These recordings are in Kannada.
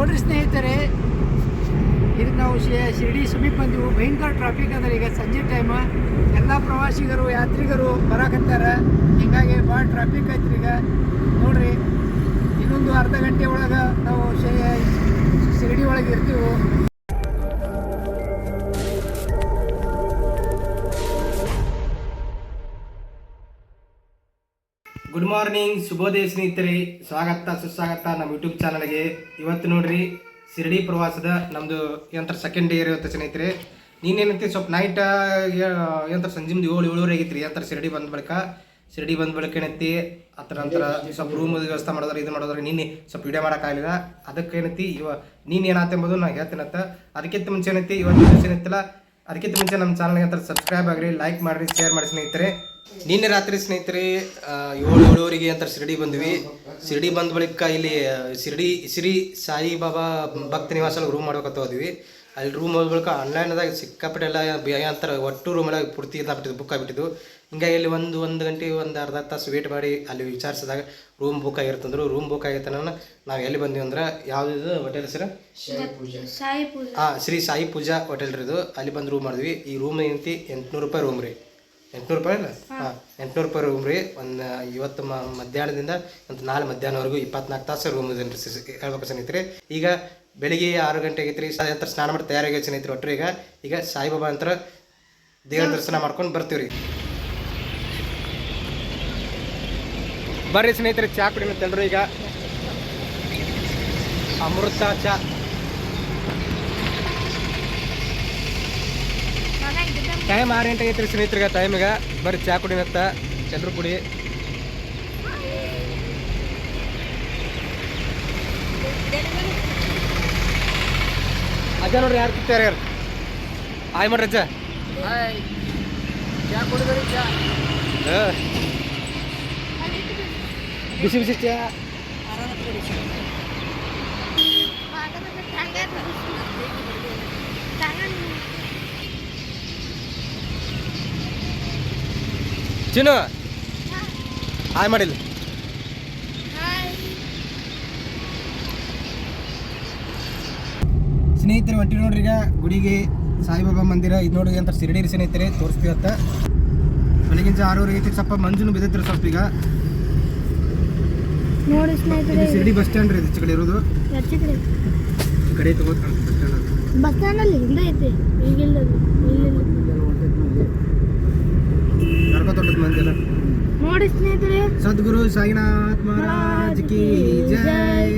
ನೋಡ್ರಿ ಸ್ನೇಹಿತರೆ ಇದಕ್ಕೆ ನಾವು ಶಿರಡಿ ಸಮೀಪ ಬಂದೆವು. ಭಯಂಕರ ಟ್ರಾಫಿಕ್ ಅಂದ್ರೆ ಈಗ ಸಂಜೆ ಟೈಮ್ ಎಲ್ಲ ಪ್ರವಾಸಿಗರು, ಯಾತ್ರಿಗರು ಬರಾಕತ್ತಾರ. ಹಿಂಗಾಗಿ ಭಾಳ ಟ್ರಾಫಿಕ್ ಐತ್ರಿ ಈಗ. ನೋಡ್ರಿ, ಇನ್ನೊಂದು ಅರ್ಧ ಗಂಟೆ ಒಳಗೆ ನಾವು ಶಿರ್ಡಿ ಒಳಗೆ ಇರ್ತೀವಿ. ಗುಡ್ ಮಾರ್ನಿಂಗ್ ಶುಭೋದಯ ಸ್ನೇಹಿತರೆ. ಸ್ವಾಗತ, ಸುಸ್ವಾಗತ ನಮ್ಮ ಯೂಟ್ಯೂಬ್ ಚಾನಲ್ಗೆ. ಇವತ್ತು ನೋಡ್ರಿ, ಶಿರಡಿ ಪ್ರವಾಸದ ನಮ್ಮದು ಏನಂತಾರೆ ಸೆಕೆಂಡ್ ಡೇ ಇರುತ್ತೆ ಸ್ನೇಹಿತರೆ. ನೀನೇನಂತಿ ಸ್ವಲ್ಪ ನೈಟ್ ಸಂಜೆ ಮುಂದೆ ಏಳು ಏಳುವರೆ ರೀ ಏನಂತಾರೆ ಶಿರಡಿ ಬಂದ ಬಳಿಕ, ಶಿರಡಿ ಬಂದ ಬಳಿಕ ಏನೈತಿ, ಅದ್ರ ನಂತರ ಸ್ವಲ್ಪ ರೂಮ್ ವ್ಯವಸ್ಥೆ ಮಾಡೋದ್ರೆ, ಇದು ಮಾಡೋದ್ರೆ. ನೀನೆ ಸ್ವಲ್ಪ ವಿಡಿಯೋ ಮಾಡೋಕ್ಕಾಗಲಿಲ್ಲ ಅದಕ್ಕೆ ಏನೈತಿ, ಇವ, ನೀನು ಏನಾತ ಎಂಬುದು ನಾ ಹೇಳ್ತೀನಂತ ಅದಕ್ಕಿಂತ ಮುಂಚೆ ಏನೈತಿ ಇವತ್ತು ಏನೈತಿಲ್ಲ, ಅದಕ್ಕಿಂತ ಮುಂಚೆ ನಮ್ಮ ಚಾನಲ್ಗೆ ಅಂತ ಸಬ್ಸ್ಕ್ರೈಬ್ ಆಗಿರಿ ಲೈಕ್ ಮಾಡಿರಿ ಶೇರ್ ಮಾಡಿ ಸ್ನೇಹಿತರೆ. ನಿನ್ನೆ ರಾತ್ರಿ ಸ್ನೇಹಿತರೆ ಏಳು ಏಳುವರೆಗೆ ಅಂತ ಶಿರಡಿ ಬಂದ್ವಿ. ಶಿರಡಿ ಬಂದ ಬಳಿಕ ಇಲ್ಲಿ ಶಿರಡಿ ಶ್ರೀ ಸಾಯಿಬಾಬಾ ಭಕ್ತ ನಿವಾಸ ರೂಮ್ ಮಾಡ್ಬೇಕಂತ ಹೋದ್ವಿ. ಅಲ್ಲಿ ರೂಮ್ ಹೋದ ಬಳಿಕ ಆನ್ಲೈನ್ದಾಗ ಸಿಕ್ಕಾಪಟ್ಟೆ ಎಲ್ಲ ಭಯ ಅಂತಾರೆ ಒಟ್ಟು ರೂಮ್ ಎಲ್ಲ ಪೂರ್ತಿ ಇದಾಗ್ಬಿಟ್ಟಿದ್ದು ಬುಕ್ ಆಗಿಬಿಟ್ಟಿದ್ದು ಹಿಂಗಾಗಿ ಇಲ್ಲಿ ಒಂದು ಒಂದು ಗಂಟೆ ಒಂದು ಅರ್ಧ ತಾಸು ವೇಟ್ ಮಾಡಿ ಅಲ್ಲಿ ವಿಚಾರಿಸಿದಾಗ ರೂಮ್ ಬುಕ್ ಆಗಿರ್ತಂದ್ರು ರೂಮ್ ಬುಕ್ ಆಗಿತ್ತ ನಾವು ಎಲ್ಲಿ ಬಂದ್ವಿ ಅಂದ್ರೆ ಯಾವ್ದು ಹೋಟೆಲ್ ಸರ್ ಹಾಂ ಶ್ರೀ ಸಾಯಿ ಪೂಜಾ ಹೋಟೆಲ್ ರೀ ಇದು. ಅಲ್ಲಿ ಬಂದು ರೂಮ್ ಮಾಡಿದ್ವಿ. ಈ ರೂಮ್ ಏನಂತಿ? ಎಂಟುನೂರು ರೂಪಾಯಿ ರೂಮ್ ರೀ. ಎಂಟ್ನೂರು ರೂಪಾಯಿ ಅಲ್ಲ ಹಾಂ. ಎಂಟ್ನೂರು ರೂಪಾಯಿ ರೂಮ್ ರೀ ಒಂದು ಇವತ್ತು ಮ ಮಧ್ಯಾಹ್ನದಿಂದ ಒಂದು ನಾಳೆ ಮಧ್ಯಾಹ್ನವರೆಗೂ ಇಪ್ಪತ್ನಾಲ್ಕು ತಾಸು ರೂಮ್ ಇದನ್ನು ಹೇಳ್ಬೇಕು ಸ್ನೇಹಿತರೆ. ಈಗ ಬೆಳಿಗ್ಗೆ ಆರು ಗಂಟೆ ಆಗೈತೆ ರೀ ಅಂತ ಸ್ನಾನ ಮಾಡಿ ತಯಾರಾಗಿ ಸ್ನೇಹಿತರು ಒಟ್ಟರು ಈಗ. ಈಗ ಸಾಯಿಬಾಬಾ ಅಂತ ದೇವ್ರ ದರ್ಶನ ಮಾಡ್ಕೊಂಡು ಬರ್ತೀವಿ ರೀ ಬರ್ರಿ ಸ್ನೇಹಿತರೆ ಚಾ ಮತ್ತೆ ತೆಲ್ರು ಈಗ. ಅಮೃತ ಚಾ. ಟೈಮ್ ಆರು ಗಂಟೆ ಐತ್ರಿ ಸ್ನೇಹಿತರಿಗೆ ಟೈಮಿಗ ಬರ್ರಿ ಚಾ ಕುಡಿನತ್ತ ಎಲ್ಲರೂ ಕುಡಿ. ಅಜ್ಜ ನೋಡ್ರಿ ಯಾರು ತಿಂತಾರೆ ಯಾರು ಆಯ್ ಮಾಡ್ರಿ ಅಜ್ಜ. ಬಿಸಿ ಬಿಸಿ ಚಾ. ಚಿನ್ನು. ಹಾಯ್ ಮಾಡಿಲ್ಲ ಸ್ನೇಹಿತರೆ ಹೊಂಟಿ ನೋಡ್ರಿ ಈಗ ಗುಡಿಗೆ ಸಾಯಿಬಾಬಾ ಮಂದಿರ ಇದು ನೋಡ್ರಿ ಅಂತ ಶಿರಡಿ ಸ್ನೇಹಿತರೆ ತೋರಿಸ್ತೀವಿ ಅಂತ. ಬೆಳಗಿನ ಆರೂರು ಆರೂವರೆ ಐತಿ ಸ್ವಲ್ಪ ಮಂಜುನು ಬಿದ್ದೈತ್ರಿ ಸ್ವಲ್ಪ ಈಗ. ನೋಡಿ ಸ್ನೇಹಿತರೆ ಶಿರಡಿ ಬಸ್ ಸ್ಟ್ಯಾಂಡ್ ರೀ ಕಡೆ ಇರೋದು. ಈ ಕಡೆ ತಗೋತಾರೆ ಬಸ್ ಸ್ಟ್ಯಾಂಡ್ ಬಸ್ ಸ್ಟ್ಯಾಂಡ್ ಅಲ್ಲಿ ಹಿಂದೆ ಐತಿ ಈಗಿಲ್ಲ ನೋಡಿ ಸ್ನೇಹಿತರೆ. ಸದ್ಗುರು ಸಾಯಿನಾಥ್ ಮಹಾರಾಜ್ ಕಿ ಜೈ.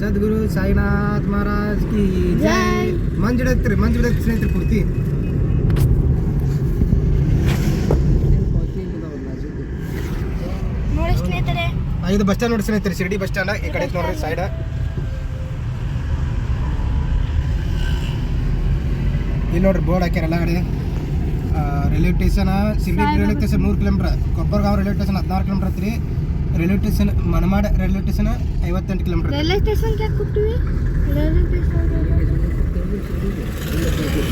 ಸದ್ಗುರು ಸಾಯಿನಾಥ್ ಮಹಾರಾಜ್ ಕಿ ಜೈ. ಮಂಜಿಡತ್ರಿ ಮಂಜಿಡತ್ ಸ್ನೇಹಿತರೆ ಪೂರ್ತಿ. ಐದು ಸ್ನೇಹಿತರೆ. ಆ, ಇದು ಬಸ್ ಸ್ಟ್ಯಾಂಡ್ ನೋಡಿ ಸ್ನೇಹಿತರೆ ಶಿರಡಿ ಬಸ್ ಸ್ಟ್ಯಾಂಡ್ ಈ ಕಡೆ ನೋಡ್ರಿ ಸೈಡ್ ಇಲ್ಲಿ ನೋಡ್ರಿ ಬೋರ್ಡ್ ಹಾಕ್ಯಾರ ಎಲ್ಲ ಕಡೆ. ರೈಲ್ವೆ ಸ್ಟೇಷನ್ ಸಿಂಗಿ ರೈಲ್ವೆ ಸ್ಟೇಷನ್ ನೂರು ಕಿಲೋಮೀಟರ್ ಕೊಪ್ಪರ್ಗಾಂವ್ ರೈಲ್ವೆ ಸ್ಟೇಷನ್ ಹದಿನಾರು ಕಿಲೋಮೀಟರ್ ಐತ್ರಿ railway station Manmad railway station ಐವತ್ತೆಂಟು ಕಿಲೋಮೀಟರ್ ರೈಲ್ವೆ ಸ್ಟೇಷನ್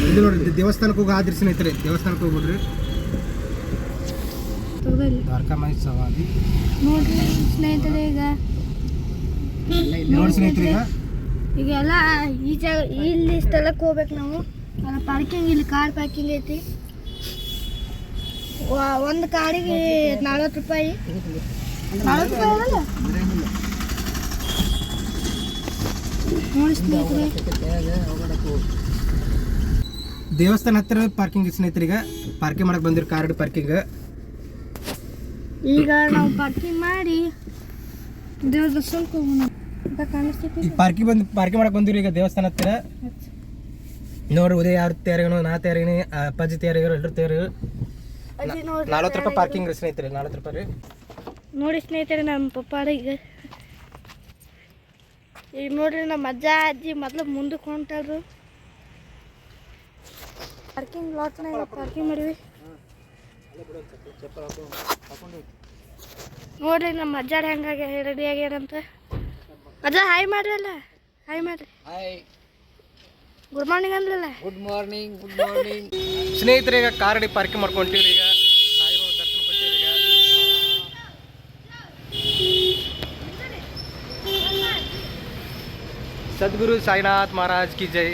ಇದು ನೋಡ್ರಿ ದೇವಸ್ಥಾನಕ್ಕೆ ಹೋಗಿ ಆದ್ರಿಸಿನ ಐತ್ರಿ ದೇವಸ್ಥಾನಕ್ಕೆ ಹೋಗ್ಬಿಡ್ರಿ. ದ್ವಾರಕಾ ದ್ವಾರಕಾಮಾಯಿ ಸವಾರಿ. ನೋಡ್ರಿ ಸ್ನೇಹಿತರೆ ಈಗ. ನೋಡಿ ಸ್ನೇಹಿತರೆ ಈಗ. ಈಗೆಲ್ಲ ಈ ಜಾಗ ಇಲ್ಲಿ ಸ್ಥಳಕ್ಕೆ ಹೋಗ್ಬೇಕು ನಾವು. ಪಾರ್ಕಿಂಗ್ ಇಲ್ಲಿ ಕಾರ್ ಪಾರ್ಕಿಂಗ್ ಐತಿ. ಒಂದು ಕಾರಿಗೆ ನಲ್ವತ್ತು ರೂಪಾಯಿ. ನಲ್ವತ್ತು ರೂಪಾಯಿ ಅಲ್ಲ? ದೇವಸ್ಥಾನ ಹತ್ತಿರ ಪಾರ್ಕಿಂಗ್ ಸ್ನೇಹಿತರ ಈಗ ಪಾರ್ಕಿಂಗ್ ಮಾಡಕ್ ಬಂದಿರ ಕಾರ್ ಪಾರ್ಕಿಂಗ್ ಈಗ ನಾವು ಪಾರ್ಕಿಂಗ್ ಮಾಡಿ ದೇವ್ರ ದರ್ಶನಕ್ಕೆ ಹೋಗೋಣ ಅಂತ ಪಾರ್ಕಿಂಗ್ ಬಂದು ಪಾರ್ಕಿಂಗ್ ಮಾಡಕ್ ಬಂದಿರಿ ಈಗ ದೇವಸ್ಥಾನ ಹತ್ತಿರ ನೋಡ್ರಿ ಉದಯ ಯಾರು ತಯಾರಿಗನು ನಾ ತಯಾರಿಗನಿ ಅಪ್ಪಾಜಿ ತಯಾರಿಗರು ಎಲ್ಲರೂ ತಯಾರಿ ಅಲ್ಲಿ ನೋಡ್ರಿ ನಲ್ವತ್ತು ರೂಪಾಯಿ ಪಾರ್ಕಿಂಗ್ ರೀ ಸ್ನೇಹಿತರೆ ನಲ್ವತ್ತು ರೂಪಾಯಿ ರೀ. ನೋಡಿ ಸ್ನೇಹಿತರೆ ನಮ್ಮ ಪಪ್ಪಾರ ಈಗ. ಈಗ ನೋಡ್ರಿ ನಮ್ಮ ಅಜ್ಜ ಅಜ್ಜಿ ಮೊದ್ಲು ಮುಂದಕ್ಕೆ ಹೊಂಟಾರು ಪಾರ್ಕಿಂಗ್ ಲಾಟ್ನಾಗ ಪಾರ್ಕಿಂಗ್ ಮಾಡಿವಿ. ನೋಡ್ರಿ ನಮ್ಮ ಅಜ್ಜಾರ ಹೆಂಗಾಗ ರೆಡಿ ಆಗ್ಯಾರಂತ ಅಜ್ಜ ಹಾಯ್ ಮಾಡ್ರಿ ಅಲ್ಲ. ಹಾಯ್ ಮಾಡ್ರಿ. ಗುಡ್ ಮಾರ್ನಿಂಗ್ ಅಂದ್ರಲ್ಲ. ಗುಡ್ ಮಾರ್ನಿಂಗ್ ಗುಡ್ ಮಾರ್ನಿಂಗ್ ಸ್ನೇಹಿತರೆ ಈಗ ಕಾರ್ ಗಾಡಿ ಪಾರ್ಕಿಂಗ್ ಮಾಡ್ಕೊಂತೀವಿ ಈಗ ಸಾಯಿಬಾಬಾ ದರ್ಶನ ಕೊಟ್ಟಿವ್ರಿ ಈಗ ಸದ್ಗುರು ಸಾಯಿನಾಥ್ ಮಹಾರಾಜ್ ಕಿ ಜೈ.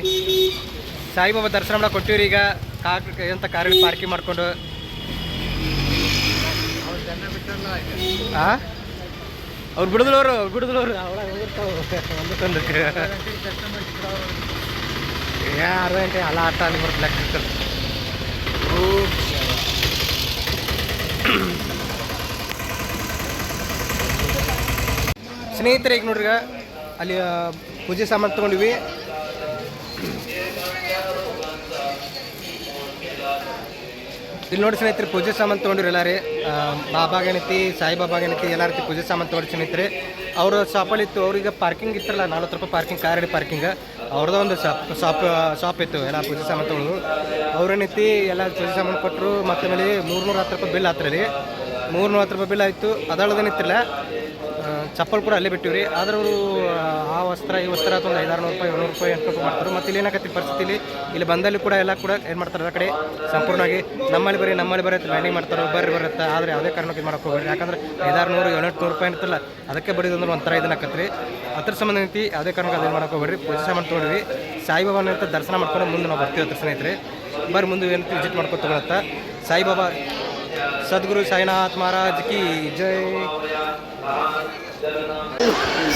ಸಾಯಿಬಾಬಾ ದರ್ಶನ ಮಾಡಕ್ಕೆ ಕೊಟ್ಟಿವ್ರಿ ಈಗ. ಕಾರ್ ಅಂತ ಪಾರ್ಕಿಂಗ್ ಮಾಡಿಕೊಂಡು. ಅವ್ರು ಬಿಡದಲವ್ರು ಅವ್ರು ಒಂದಕ್ಕೊಂದಕ್ಕೆ ಯಾರು ಗಂಟೆ ಅಲ್ಲ ಆಟ ಅಲ್ಲಿ ಬರ್ತಾ ಸ್ನೇಹಿತರೆ, ಈಗ ನೋಡ್ರಿ ಅಲ್ಲಿ ಪೂಜೆ ಸಾಮಾನು ತೊಗೊಂಡಿವಿ. ಇಲ್ಲಿ ನೋಡಿ ಸ್ನೇಹಿತರೆ ಪೂಜೆ ಸಾಮಾನು ತೊಗೊಂಡಿರಿ ಎಲ್ಲ ರೀ ಆ, ಬಾಬಾಗೆ ಏನೈತಿ ಸಾಯಿಬಾಬಾಗೆ ಏನೈತಿ ಎಲ್ಲ ರೀತಿ ಪೂಜೆ ಸಾಮಾನು ತೊಗೊಂಡು ಸ್ನೇಹಿತರೆ. ಅವರು ಶಾಪಲ್ಲಿ ಇತ್ತು ಅವ್ರಿಗೆ ಪಾರ್ಕಿಂಗ್ ಇತ್ತಲ್ಲ ನಲ್ವತ್ತು ರೂಪಾಯಿ ಪಾರ್ಕಿಂಗ್ ಕಾರ್ ಪಾರ್ಕಿಂಗ್. ಅವ್ರದ್ದು ಒಂದು ಶಾಪ್ ಶಾಪ್ ಶಾಪ್ ಇತ್ತು ಎಲ್ಲ ಪೂಜೆ ಸಾಮಾನು ತೊಗೊಂಡು. ಅವ್ರೇನೈತಿ ಎಲ್ಲ ಪೂಜೆ ಸಾಮಾನು ಕೊಟ್ಟರು ಮತ್ತೆ ಮೇಲೆ ಮೂರ್ನೂರ ಹತ್ತು ರೂಪಾಯಿ ಬಿಲ್ ಆತ್ರ ಮೂರ್ನೂರ ಹತ್ತು ರೂಪಾಯಿ ಬಿಲ್ ಆಯಿತು. ಅದಳದೇನಿತ್ತಿಲ್ಲ ಚಪ್ಪಲ್ ಕೂಡ ಅಲ್ಲೇ ಬಿಟ್ಟಿವಿ ರೀ ಆದ್ರೆ ಅವರು ಆ ವಸ್ತ್ರ, ಈ ವಸ್ತ್ರ ಒಂದು ಐದಾರು ರೂಪಾಯಿ, ಏಳ್ನೂರು ರೂಪಾಯಿ ಎಂಟು ರೂಪಾಯಿ ಮಾಡ್ತಾರೆ. ಮತ್ತು ಇಲ್ಲಿ ಏನಾಗತ್ತೆ ಪರಿಸ್ಥಿತಿಲಿ, ಇಲ್ಲಿ ಬಂದಲ್ಲಿ ಕೂಡ ಎಲ್ಲ ಕೂಡ ಏನು ಮಾಡ್ತಾರೆ ಆ ಕಡೆ, ಸಂಪೂರ್ಣವಾಗಿ ನಮ್ಮಲ್ಲಿ ಬರೀ ನಮ್ಮಲ್ಲಿ ಬರೀ ಲ್ಯಾಂಡಿಂಗ್ ಮಾಡ್ತಾರೆ, ಬರ್ರಿ ಬರುತ್ತೆ ಆದರೆ ಯಾವುದೇ ಕಾರಣಕ್ಕೆ ಇದು ಮಾಡಕ್ಕೆ ಹೋಗ್ಬೇಡಿ ಯಾಕಂದ್ರೆ ಐದಾರು ನೂರು ಏಳ್ನೂರು, ನೂರು ರೂಪಾಯಿ ಅಂತಲ್ಲ, ಅದಕ್ಕೆ ಬರೀದು ಅಂದ್ರೆ ಒಂಥರ ಇದನ್ನ ಆಕತ್ರಿ ಅದ್ರ ಸಂಬಂಧ ನಿಂತು ಯಾವುದೇ ಕಾರಣಕ್ಕೆ ಅದೇನು ಮಾಡಕ್ಕೆ ಹೋಗ್ಬೇಡ್ರಿ. ಪೂಜೆ ಸಾಮಾನು ತೊಗೊಂಡ್ರಿ ಸಾಯಿಬಾಬಾನ ಅಂತ ದರ್ಶನ ಮಾಡ್ಕೊಂಡು ಮುಂದೆ ನಾವು ಬರ್ತೀವಿ ಹತ್ರ ಸ್ನೇಹಿತರೆ. ಬರ್ರಿ, ಮುಂದೆ ಏನು ವಿಸಿಟ್ ಮಾಡ್ಕೊಂಡು ತಗೊಳತ್ತ. ಸಾಯಿಬಾಬಾ, ಸದ್ಗುರು ಸಾಯಿನಾಥ್ ಮಹಾರಾಜ್ ಕಿ ಜೈ.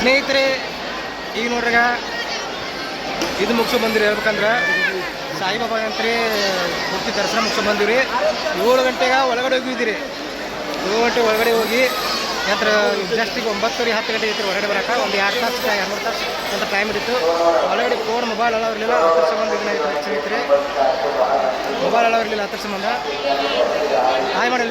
ಸ್ನೇಹಿತರೆ, ಈಗ ನೋಡ್ರಾಗ, ಇದು ಮುಗಿಸೋ ಬಂದಿರಿ ಹೇಳ್ಬೇಕಂದ್ರೆ, ಸಾಯಿಬಾಬಾ ಅಂತ್ರಿ ಪೂರ್ತಿ ದರ್ಶನ ಮುಗಿಸೋ ಬಂದಿವ್ರಿ. ಏಳು ಗಂಟೆಗೆ ಒಳಗಡೆ ಹೋಗಿದ್ದೀರಿ. ಏಳು ಗಂಟೆ ಒಳಗಡೆ ಹೋಗಿ, ನಂತರ ಜಸ್ಟ್ ಈಗ ಒಂಬತ್ತುವರೆ, ಹತ್ತು ಗಂಟೆ ಇತ್ತು ಹೊರಗಡೆ ಬರೋಕೆ. ಒಂದು ಎರಡು ತಾಸು ಎರಡು ತಾಸು ಅಂತ ಟೈಮ್ ಇತ್ತು ಒಳಗಡೆ ಫೋನ್ ಮೊಬೈಲ್ ಎಲ್ಲ ಇರಲಿಲ್ಲ. ಅದ್ರ ಸಂಬಂಧ ಇದನ್ನ ಐತೆ ಸ್ನೇಹಿತರೆ. ಮೊಬೈಲ್ ಎಲ್ಲ ಇರಲಿಲ್ಲ ಅದ್ರ ಸಂಬಂಧ. ಹಾಯ್ ಮಾಡಿ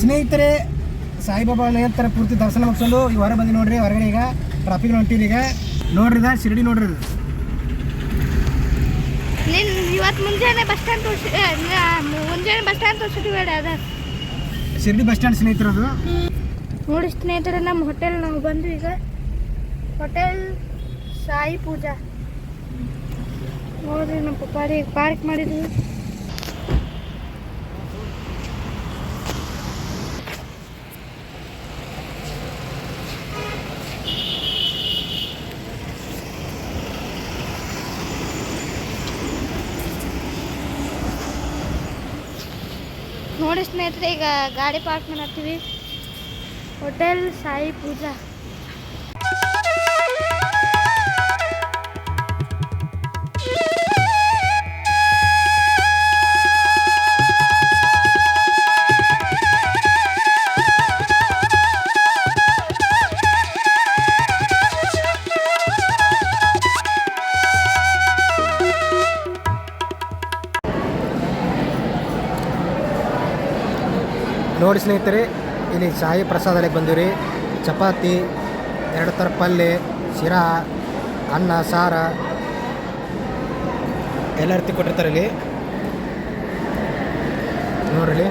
ಸ್ನೇಹಿತರೆ ಸಾಯಿಬಾಬಾ ನಂತರ ಪೂರ್ತಿ ದರ್ಶನ ಮುಗಿಸ್ಕೊಂಡು ಈಗ ಹೊರ ಬಂದು ನೋಡ್ರಿ ಹೊರಗಡೆ ಈಗ ಟ್ರಾಫಿಕ್ ಹೊಂಟೀರಿ ಈಗ. ನೋಡ್ರಿ ಶಿರಡಿ ನೋಡ್ರಿ ಇವತ್ತು ಮುಂಜಾನೆ ಬಸ್ ಸ್ಟ್ಯಾಂಡ್ ಮುಂಜಾನೆ ಬಸ್ ಸ್ಟ್ಯಾಂಡ್ ತೋರಿಸಿದ್ವಿ ಬೇಡ ಅದ. ಶಿರಡಿ ಬಸ್ ಸ್ಟ್ಯಾಂಡ್ ಸ್ನೇಹಿತರು ಅದು. ನೋಡಿ ಸ್ನೇಹಿತರೆ ನಮ್ಮ ಹೋಟೆಲ್ ನಾವು ಬಂದು ಈಗ. ಹೋಟೆಲ್ ಸಾಯಿ ಪೂಜಾ. ನೋಡ್ರಿ ನಮ್ಮ ಪಪ್ಪಾರಿ ಪಾರ್ಕ್ ಮಾಡಿದ್ವಿ. ನೋಡಿ ಸ್ನೇಹಿತರೆ ಈಗ ಗಾಡಿ ಪಾರ್ಕ್ ಮಾಡತ್ತೀವಿ. ಹೋಟೆಲ್ ಸಾಯಿ ಪೂಜಾ. ನೋಡಿ ಸ್ನೇಹಿತರೆ, ಇಲ್ಲಿ ಶಾಹಿ ಪ್ರಸಾದಕ್ಕೆ ಬಂದಿವಿ ಚಪಾತಿ, ಎರಡು ಥರ ಪಲ್ಯ ಶಿರಾ, ಅನ್ನ, ಸಾರ ಎಲ್ಲ ರೀತಿ ಕೊಟ್ಟಿರ್ತಾರೆ ಇಲ್ಲಿ. ನೋಡ್ರಿ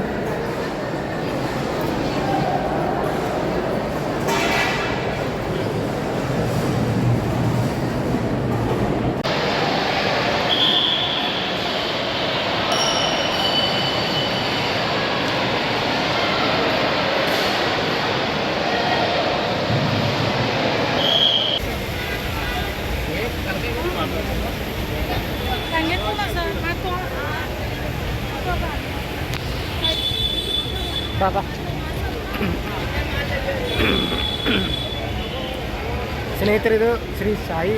ಬಾಬಾ. ಸ್ನೇಹಿತರಿದು ಶ್ರೀ ಸಾಯಿ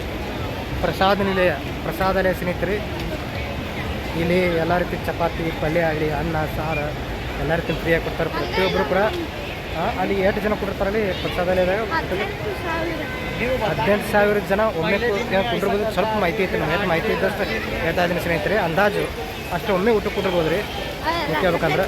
ಪ್ರಸಾದ ನಿಲಯ, ಪ್ರಸಾದಾಲಯ ಸ್ನೇಹಿತರೆ, ಇಲ್ಲಿ ಎಲ್ಲ ರೀತಿ ಚಪಾತಿ, ಪಲ್ಯ ಆಗಲಿ, ಅನ್ನ, ಸಾರು, ಎಲ್ಲ ರೀತಿ ಫ್ರೀಯಾಗಿ ಕೊಡ್ತಾರೆ. ಪ್ರತಿಯೊಬ್ಬರು ಕೂಡ ಅಲ್ಲಿ ಎಷ್ಟು ಜನ ಕೊಟ್ಟಿರ್ತಾರಲ್ಲಿ ಪ್ರಸಾದಾಲಯದಾಗ. ಹದಿನೆಂಟು ಸಾವಿರ ಜನ ಒಮ್ಮೆ ಕೊಟ್ಟಿರ್ಬೋದು ಸ್ವಲ್ಪ ಮಾಹಿತಿ ಐತೆ ನಮ್ಗೆ. ಮಾಹಿತಿ ಇದ್ದಷ್ಟು ಹೇಳ್ತಾ ಇದ್ದೀನಿ ಸ್ನೇಹಿತರೆ. ಅಂದಾಜು ಅಷ್ಟು ಒಮ್ಮೆ ಊಟ ಕೊಟ್ಟಿರ್ಬೋದು ರೀ ಹೇಳ್ಬೇಕಂದ್ರೆ?